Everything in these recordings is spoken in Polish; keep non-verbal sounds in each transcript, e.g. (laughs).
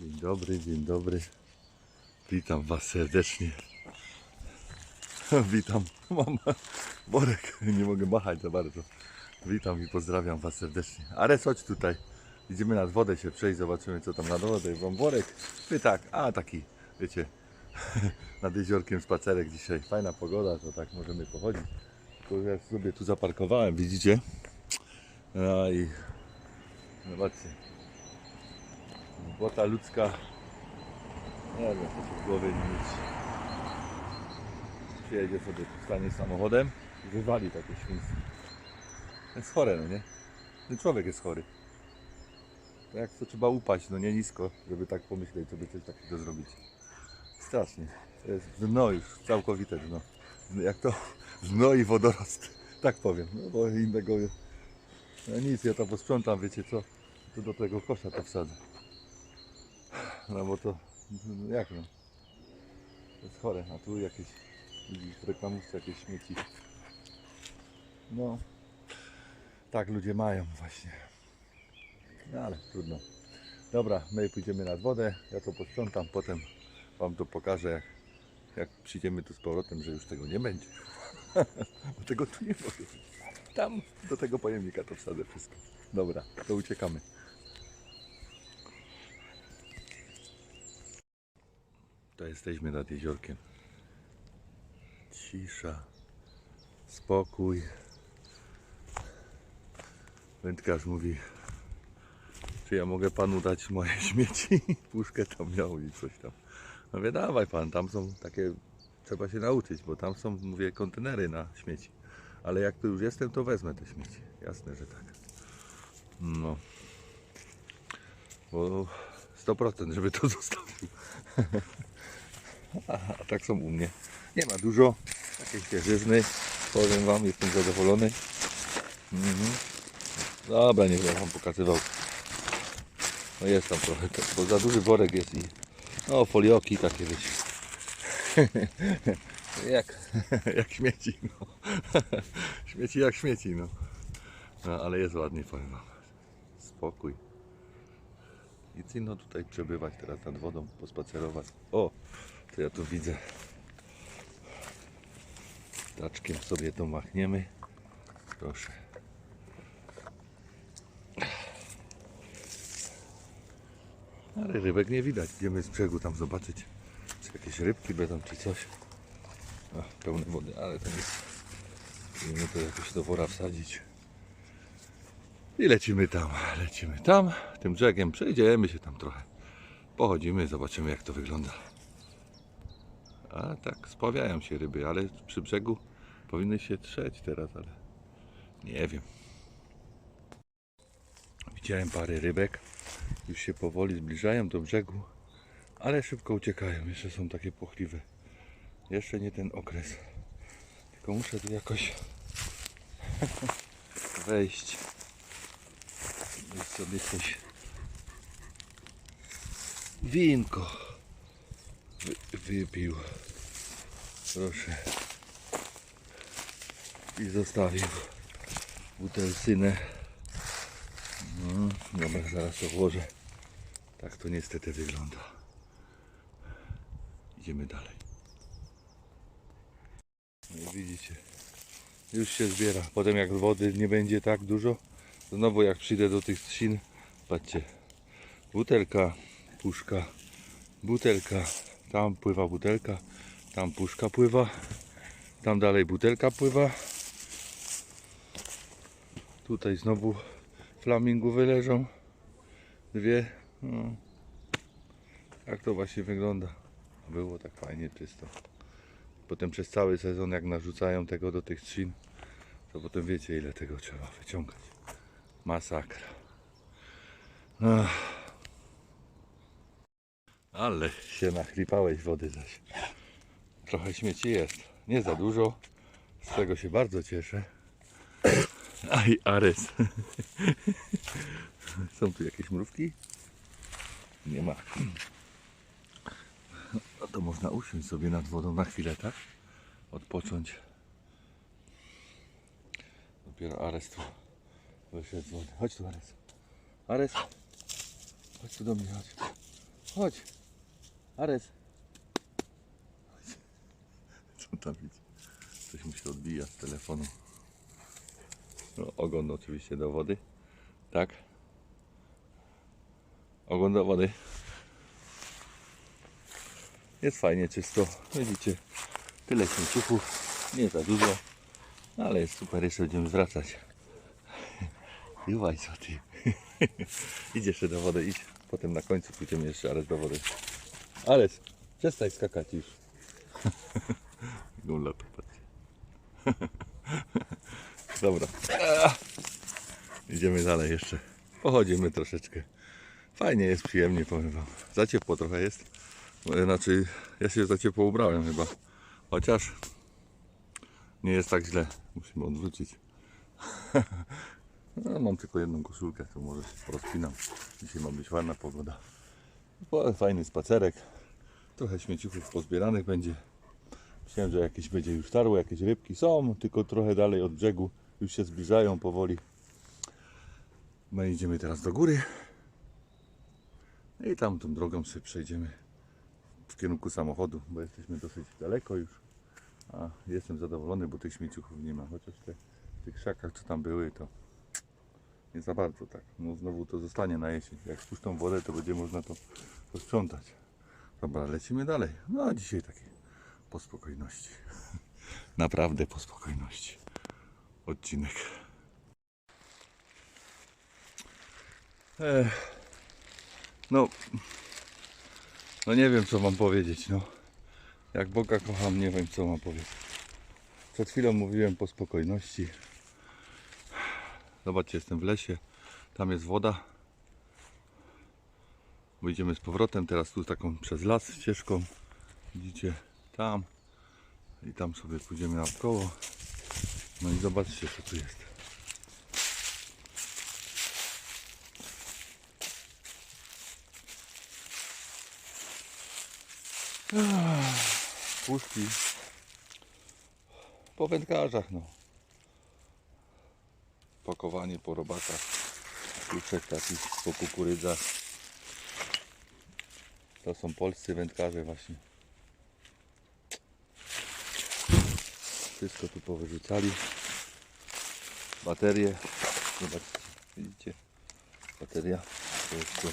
Dzień dobry, dzień dobry. Witam Was serdecznie. (laughs) Witam. Mam worek. Nie mogę machać za bardzo. Witam i pozdrawiam Was serdecznie. Ale chodź tutaj. Idziemy nad wodę się przejść, zobaczymy co tam na wodę. Mam worek. Wy tak, a taki, wiecie, (laughs) nad jeziorkiem spacerek dzisiaj. Fajna pogoda, to tak możemy pochodzić. Tylko ja sobie tu zaparkowałem, widzicie? No i zobaczcie. Głota ludzka. Nie wiem, się w głowie mieć. Przyjedzie sobie, stanie samochodem i wywali takie świństwo. To jest chore, no nie? Ten człowiek jest chory. To jak to trzeba upaść, no nie nisko, żeby tak pomyśleć, żeby coś takiego zrobić. Strasznie. To jest dno już, całkowite dno. Jak to (laughs) dno i wodorost. Tak powiem, no bo innego... No nic, ja to posprzątam, wiecie co? To do tego kosza to wsadzę. No bo to, jak no? To jest chore, a tu jakieś w reklamówce jakieś śmieci. No, tak ludzie mają właśnie. No ale trudno. Dobra, my pójdziemy nad wodę, ja to posprzątam, potem Wam to pokażę, jak, jak przyjdziemy tu z powrotem, że już tego nie będzie. (laughs) Bo tego tu nie może być. Tam do tego pojemnika to wsadzę wszystko. Dobra, to uciekamy. Jesteśmy nad jeziorkiem. Cisza, spokój. Wędkarz mówi, czy ja mogę panu dać moje (laughs) śmieci? Puszkę tam miał i coś tam. Mówię, dawaj pan, tam są takie, trzeba się nauczyć, bo tam są, mówię, kontenery na śmieci. Ale jak tu już jestem, to wezmę te śmieci. Jasne, że tak. No. Bo 100% żeby to (laughs) zostawił. A tak są u mnie. Nie ma dużo. Takiej świeżyzny. Powiem Wam, jestem zadowolony. Mhm. Dobra, nie będę Wam pokazywał. No jest tam trochę, bo za duży worek jest i no folioki takie wiecie. (laughs) jak, (laughs) jak śmieci, no. (laughs) śmieci jak śmieci, no. no. Ale jest ładnie, powiem Wam. Spokój. Nic inno tutaj przebywać teraz nad wodą, pospacerować. O, to ja tu widzę. Taczkiem sobie to machniemy. Proszę. Ale rybek nie widać. Idziemy z brzegu tam zobaczyć, czy jakieś rybki będą, czy coś. Ach, pełne wody, ale to jest. Musimy to jakoś do wora wsadzić. I lecimy tam, lecimy tam, tym brzegiem, przejdziemy się tam trochę. Pochodzimy, zobaczymy jak to wygląda. A tak, spławiają się ryby, ale przy brzegu powinny się trzeć teraz, ale nie wiem. Widziałem parę rybek, już się powoli zbliżają do brzegu, ale szybko uciekają, jeszcze są takie pochliwe. Jeszcze nie ten okres. Tylko muszę tu jakoś (laughs) wejść. I sobie coś winko wypił. Proszę. I zostawił butelcynę. No, dobra, zaraz to włożę. Tak to niestety wygląda. Idziemy dalej. No widzicie, już się zbiera. Potem jak wody nie będzie tak dużo, znowu jak przyjdę do tych trzcin, patrzcie, butelka, puszka, butelka, tam pływa butelka, tam puszka pływa, tam dalej butelka pływa. Tutaj znowu flamingowy leżą, dwie. No. Tak to właśnie wygląda. Było tak fajnie czysto. Potem przez cały sezon jak narzucają tego do tych trzcin, to potem wiecie ile tego trzeba wyciągać. Masakra. Ach. Ale się nachlipałeś wody zaś. Trochę śmieci jest. Nie za dużo. Z czego się bardzo cieszę. Aj, Ares. (laughs) Są tu jakieś mrówki? Nie ma. No to można usiąść sobie nad wodą na chwilę, tak? Odpocząć. Dopiero Ares tu wyszedł z wody. Chodź tu Ares. Ares. Chodź tu do mnie, chodź. Chodź. Ares. Co tam widzi? Coś mu się odbija z telefonu. No, ogon oczywiście do wody. Tak. Ogon do wody. Jest fajnie czysto. Widzicie, tyle śmieciuchów. Nie za dużo, ale jest super. Jeszcze będziemy zwracać. Iwaj (laughs) co ty. (laughs) idź jeszcze do wody, idź. Potem na końcu pójdziemy jeszcze Ares do wody. Ares, przestań skakać już. (laughs) Gula to. (laughs) Dobra. Idziemy dalej jeszcze. Pochodzimy troszeczkę. Fajnie jest, przyjemnie powiem wam. Za ciepło trochę jest. E, Znaczy, ja się za ciepło ubrałem chyba. Chociaż nie jest tak źle. Musimy odwrócić. (laughs) No, mam tylko jedną koszulkę, to może się porozpinam. Dzisiaj ma być ładna pogoda. Fajny spacerek. Trochę śmieciuchów pozbieranych będzie. Myślałem, że jakieś będzie już tarło, jakieś rybki są, tylko trochę dalej od brzegu. Już się zbliżają powoli. My idziemy teraz do góry. I tam tą drogą sobie przejdziemy w kierunku samochodu, bo jesteśmy dosyć daleko już. A jestem zadowolony, bo tych śmieciuchów nie ma. Chociaż te, w tych krzakach, co tam były, to nie za bardzo tak. No znowu to zostanie na jesień. Jak spuszczą wodę, to będzie można to posprzątać. Dobra, lecimy dalej. No a dzisiaj taki po spokojności. (laughs) Naprawdę po spokojności. Odcinek. Ech. No, no nie wiem co mam powiedzieć, no. Jak Boga kocham, nie wiem co mam powiedzieć. Przed chwilą mówiłem po spokojności. Zobaczcie, jestem w lesie. Tam jest woda. Wyjdziemy z powrotem. Teraz tu taką przez las ścieżką. Widzicie, tam. I tam sobie pójdziemy naokoło. No i zobaczcie, co tu jest. Puszki. Po wędkarzach, no. Pakowanie po robakach. Kluczek taki po kukurydzach. To są polscy wędkarze właśnie. Wszystko tu powyrzucali. Baterie. Zobaczcie, widzicie? Bateria. To jeszcze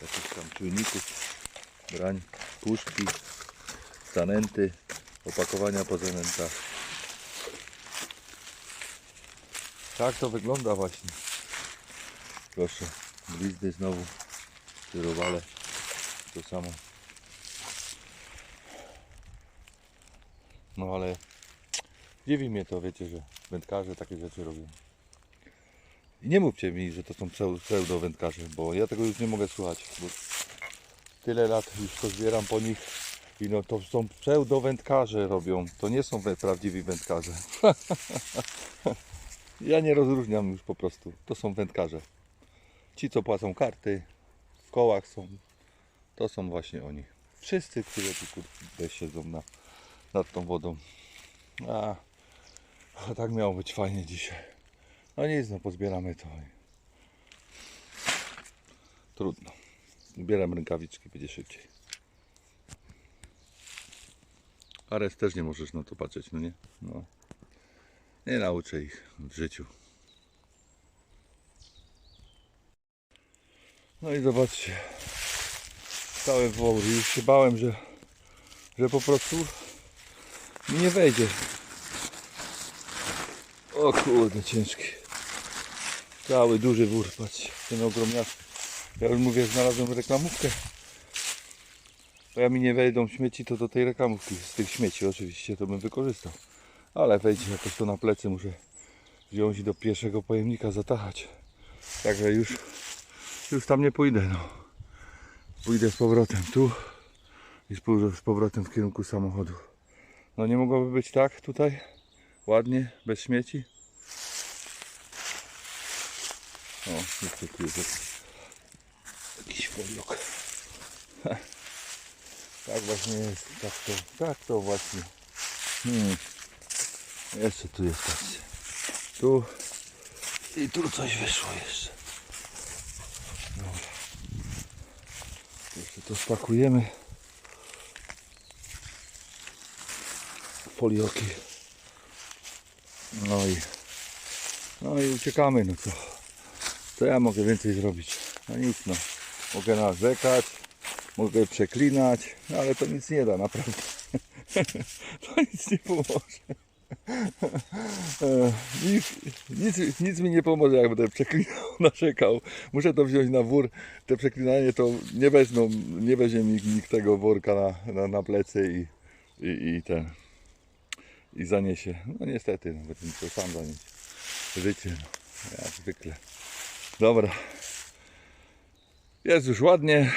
jakichś tam czujników. Brań, puszki, zanęty, opakowania po zanętach. Tak to wygląda właśnie. Proszę, blizny znowu, tyrowale, to samo. No ale dziwi mnie to, wiecie, że wędkarze takie rzeczy robią. I nie mówcie mi, że to są pseu- pseudo wędkarze, bo ja tego już nie mogę słuchać, bo tyle lat już to zbieram po nich i no to są pseudo wędkarze robią, to nie są prawdziwi wędkarze. (laughs) ja nie rozróżniam już po prostu, to są wędkarze. Ci co płacą karty, w kołach są, to są właśnie oni. Wszyscy, którzy tu kurde siedzą na, nad tą wodą. A, a tak miało być fajnie dzisiaj. No nic, no pozbieramy to. Trudno. Ubieram rękawiczki, będzie szybciej. Ares też nie możesz na to patrzeć, no nie? No. Nie nauczę ich w życiu. No i zobaczcie. Stałem w wodzie. Już się bałem, że, że po prostu mi nie wejdzie. O kurde, ciężki. Cały duży wór, patrzcie. Ten ogromniaczny. Ja już mówię, znalazłem reklamówkę. Bo ja mi nie wejdą śmieci, to do tej reklamówki, z tych śmieci oczywiście, to bym wykorzystał. Ale wejdzie jakoś to na plecy, muszę wziąć i do pierwszego pojemnika zatachać. Także już, już tam nie pójdę, no. Pójdę z powrotem tu i z pow- z powrotem w kierunku samochodu. No nie mogłoby być tak tutaj? Ładnie, bez śmieci? O, jeszcze tu jest jakiś, jakiś foliok. (laughs) Tak właśnie jest, tak to, tak to właśnie. Hmm. Jeszcze tu jest, patrzcie. Tu i tu coś wyszło jeszcze. Dobra. Jeszcze to spakujemy. Folioki. No i, no i uciekamy, no co? Co ja mogę więcej zrobić? No nic, no. Mogę narzekać, mogę przeklinać, no ale to nic nie da, naprawdę. (laughs) to nic nie pomoże. (laughs) E, Nic, nic, nic mi nie pomoże, jak będę przeklinał, (laughs) narzekał. Muszę to wziąć na wór. Te przeklinanie to nie wezmą, nie weźmie mi nikt tego worka na, na, na plecy i, i, i ten i zaniesie. No niestety, no, będę musiał sam zanieść. Życie, no, jak zwykle. Dobra. Jest już ładnie.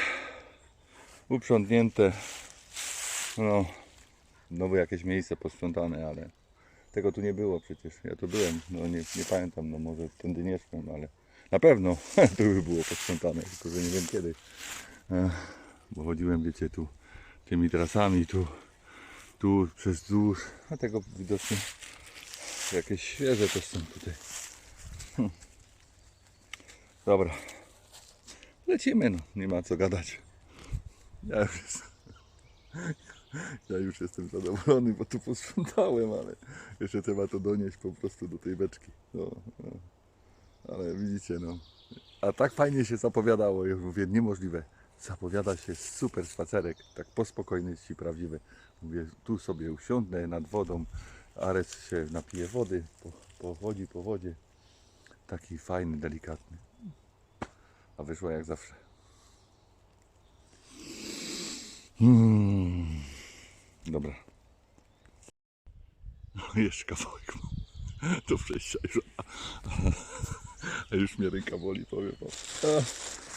Uprzątnięte. No, znowu jakieś miejsce posprzątane, ale tego tu nie było przecież. Ja tu byłem, no nie, nie pamiętam, no może tędy nie szłem, ale na pewno (laughs) tu by było posprzątane, tylko że nie wiem kiedy. Bo chodziłem, wiecie, tu tymi trasami, tu tu przez wzdłuż, a tego widocznie jakieś świeże też są tutaj. Hm. Dobra, lecimy no, nie ma co gadać. Ja już, (laughs) ja już jestem zadowolony, bo tu posprzątałem, ale jeszcze trzeba to donieść po prostu do tej beczki. No, no. Ale widzicie, no. A tak fajnie się zapowiadało, ja mówię, niemożliwe. Zapowiada się super spacerek, tak po spokojności prawdziwy. Mówię, tu sobie usiądę nad wodą, Ares się napije wody, po, pochodzi po wodzie. Taki fajny, delikatny. A wyszło jak zawsze. Mm. Dobra. No, jeszcze kawałek mam do przejścia już. A już mnie ręka boli, powiem wam.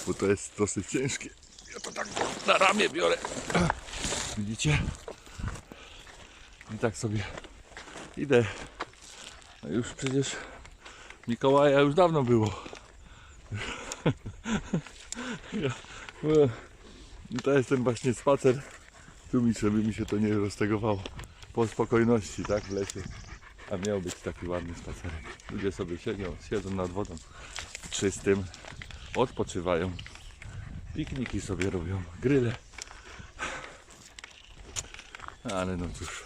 Bo to jest dosyć ciężkie. Ja to tak na ramię biorę. Widzicie? I tak sobie idę. A już przecież Mikołaja już dawno było. Ja, to jest ten właśnie spacer. Tu mi, żeby mi się to nie roztegowało. Po spokojności, tak, w lesie. A miał być taki ładny spacerek. Ludzie sobie siedzą, siedzą nad wodą czystym, odpoczywają, pikniki sobie robią, gryle. Ale no cóż,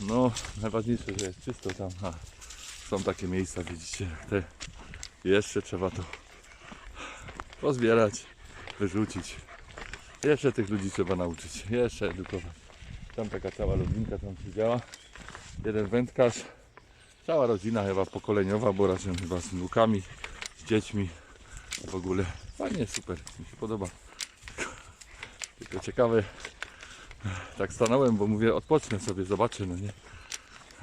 no najważniejsze, że jest czysto tam, a są takie miejsca, widzicie, te jeszcze trzeba to pozbierać, wyrzucić. Jeszcze tych ludzi trzeba nauczyć, jeszcze edukować. Tam taka cała rodzinka tam siedziała, jeden wędkarz, cała rodzina chyba pokoleniowa, bo razem chyba z wnukami, z dziećmi, w ogóle fajnie, super, mi się podoba. Tylko ciekawe, tak stanąłem, bo mówię, odpocznę sobie, zobaczę, no nie.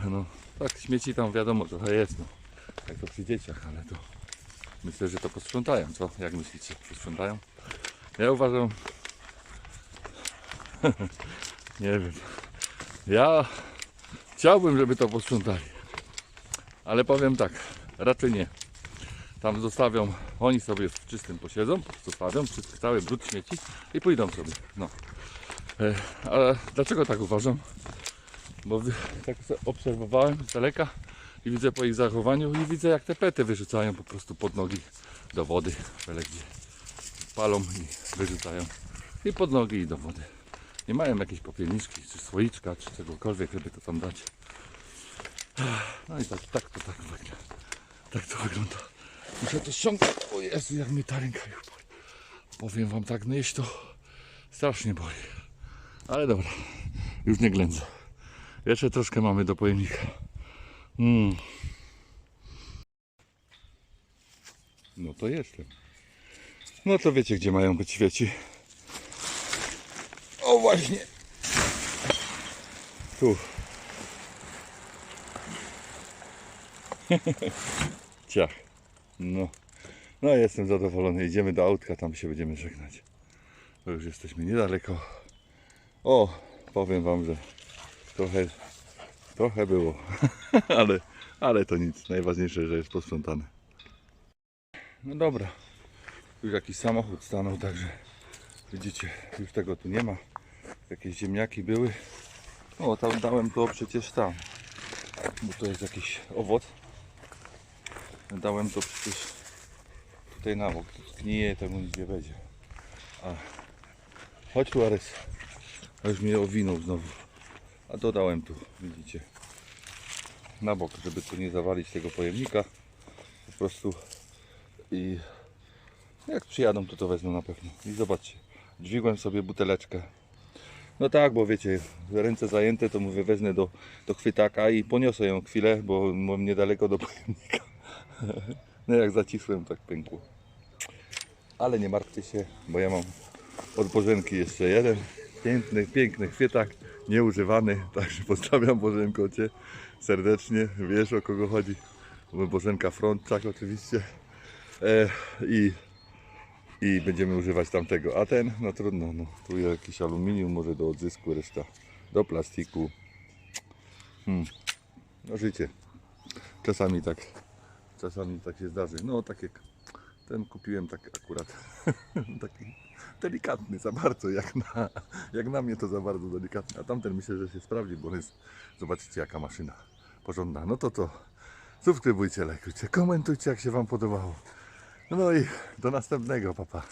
No, tak śmieci tam wiadomo trochę jest, no. Jak to przy dzieciach, ale to myślę, że to posprzątają, co? Jak myślicie, posprzątają? Ja uważam, nie wiem, ja chciałbym, żeby to posprzątali, ale powiem tak, raczej nie. Tam zostawią, oni sobie w czystym posiedzą, zostawią czysty, cały brud śmieci i pójdą sobie, no. Ale dlaczego tak uważam? Bo tak se obserwowałem z daleka i widzę po ich zachowaniu i widzę jak te pety wyrzucają po prostu pod nogi do wody, byle gdzie. Palą i wyrzucają i pod nogi i do wody. Nie mają jakiejś popielniczki, czy słoiczka, czy czegokolwiek, żeby to tam dać. No i tak, tak to tak wygląda. Tak to wygląda. Muszę to ściągnąć. O Jezu, jak mi ta ręka już boli. Powiem wam tak, nieść to strasznie boli. Ale dobra, już nie ględzę. Jeszcze troszkę mamy do pojemnika. Mm. No to jestem. No to wiecie, gdzie mają być świeci. O właśnie. Tu. (laughs) Ciach. No. No jestem zadowolony. Idziemy do autka, tam się będziemy żegnać. Bo już jesteśmy niedaleko. O, powiem wam, że trochę, trochę było, (laughs) ale, ale to nic. Najważniejsze, że jest posprzątane. No dobra, już jakiś samochód stanął, także widzicie, już tego tu nie ma. Jakieś ziemniaki były. O, tam dałem to przecież tam, bo to jest jakiś owoc. Dałem to przecież tutaj na bok, to zgnije, temu nic nie będzie. A Chodź tu Ares. A już mnie owinął znowu. A dodałem tu, widzicie. Na bok, żeby tu nie zawalić tego pojemnika. Po prostu i jak przyjadą, to to wezmę na pewno. I zobaczcie, dźwigłem sobie buteleczkę. No tak, bo wiecie, ręce zajęte, to mówię, wezmę do, do chwytaka i poniosę ją chwilę, bo mam niedaleko do pojemnika. (laughs) No jak zacisłem, tak pękło. Ale nie martwcie się, bo ja mam od Bożenki jeszcze jeden piękny, piękny chwytak, nieużywany, (laughs) także pozdrawiam Bożenko Cię serdecznie, wiesz o kogo chodzi. Bożenka Frontczak oczywiście. E, I i będziemy używać tamtego. A ten, no trudno, no, tu jakiś aluminium, może do odzysku, reszta do plastiku. Hmm. No życie. Czasami tak, czasami tak się zdarzy. No tak jak ten kupiłem tak akurat (laughs) taki delikatny za bardzo, jak na, jak na mnie to za bardzo delikatny. A tamten myślę, że się sprawdzi, bo on jest, zobaczycie jaka maszyna porządna. No to to subskrybujcie, lajkujcie, komentujcie jak się Wam podobało. No i do następnego, papa.